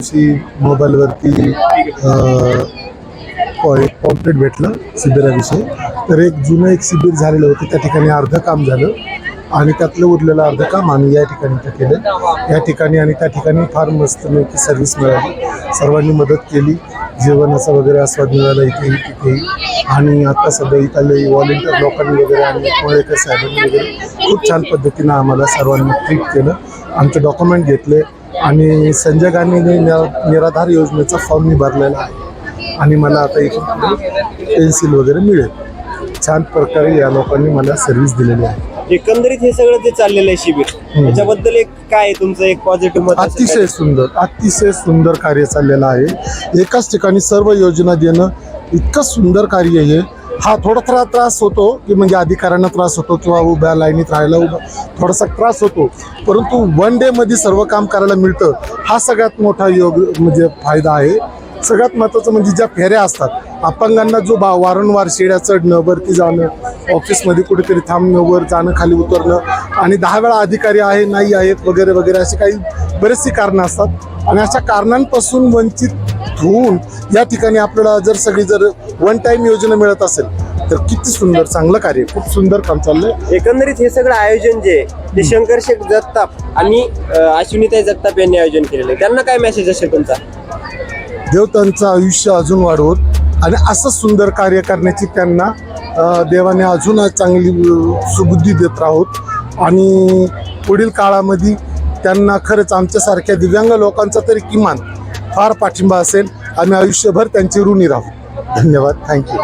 दिवशी मोबाईलवरती पॉम्पलेट भेटलं शिबिराविषयी तर एक जुनं एक शिबिर झालेलं होतं त्या ठिकाणी अर्धं काम झालं आणि त्यातलं उरलेलं अर्धं काम आम्ही या ठिकाणी ते केलं. या ठिकाणी आणि त्या ठिकाणी फार मस्त की सर्व्हिस मिळाली. सर्वांनी मदत केली. जेवणाचा वगैरे आस्वाद मिळाला इथेही तिथेही. आणि आता सध्या इथले व्हॉलेंटियर लोकांनी वगैरे आणि कोळेकर साहेबांनी वगैरे खूप छान पद्धतीनं आम्हाला सर्वांनी ट्रीट केलं. आमचे डॉक्युमेंट घेतले. आणि संजय गांधीने निरा- निराधार योजनेचा फॉर्म मी भरलेला आहे. आणि मला आता पुढे पेन्सिल वगैरे मिळेल. छान प्रकारे या लोकांनी मला सर्व्हिस दिलेली आहे. एकंदरीत हे सगळं जे चाललेलं आहे शिबिर त्याच्याबद्दल एक काय आहे तुमचं एक पॉझिटिव्ह मत? अतिशय सुंदर अतिशय सुंदर कार्य चाललेलं आहे. एकाच ठिकाणी सर्व योजना देणं इतकं सुंदर कार्य आहे. हा थोडा त्रास त्रास होतो की म्हणजे अधिकाऱ्यांना त्रास होतो किंवा उभ्या लाईनीत राहायला उभा थोडासा त्रास होतो. परंतु वन डे मध्ये सर्व काम करायला मिळतं हा सगळ्यात मोठा योग म्हणजे फायदा आहे. सगळ्यात महत्त्वाचं म्हणजे ज्या फेऱ्या असतात अपंगांना जो बा वारंवार शेड्या चढणं वरती जाणं ऑफिसमध्ये कुठेतरी थांबणं वर जाणं खाली उतरणं आणि दहा वेळा अधिकारी आहे नाही आहेत वगैरे वगैरे अशी काही बरेचशी कारणं असतात. आणि अशा कारणांपासून वंचित होऊन या ठिकाणी आपल्याला जर सगळी जर वन टाइम योजना मिळत असेल तर किती सुंदर चांगलं कार्य खूप सुंदर काम चाललंय. एकंदरीत हे सगळं आयोजन जे आहे, ते शंकर शेख जगताप आणि अश्विनीताई जगताप यांनी आयोजन केलेलं आहे. त्यांना काय मेसेज असेल तुमचा? देव त्यांचं आयुष्य अजून वाढवत आणि असं सुंदर कार्य करण्याची त्यांना देवाने अजून चांगली सुबुद्धी देत राहोत. आणि पुढील काळामध्ये त्यांना खरंच आमच्यासारख्या दिव्यांग लोकांचा तरी किमान फार पाठिंबा असेल. आम्ही आयुष्यभर त्यांची ऋणी राहू. धन्यवाद. थँक्यू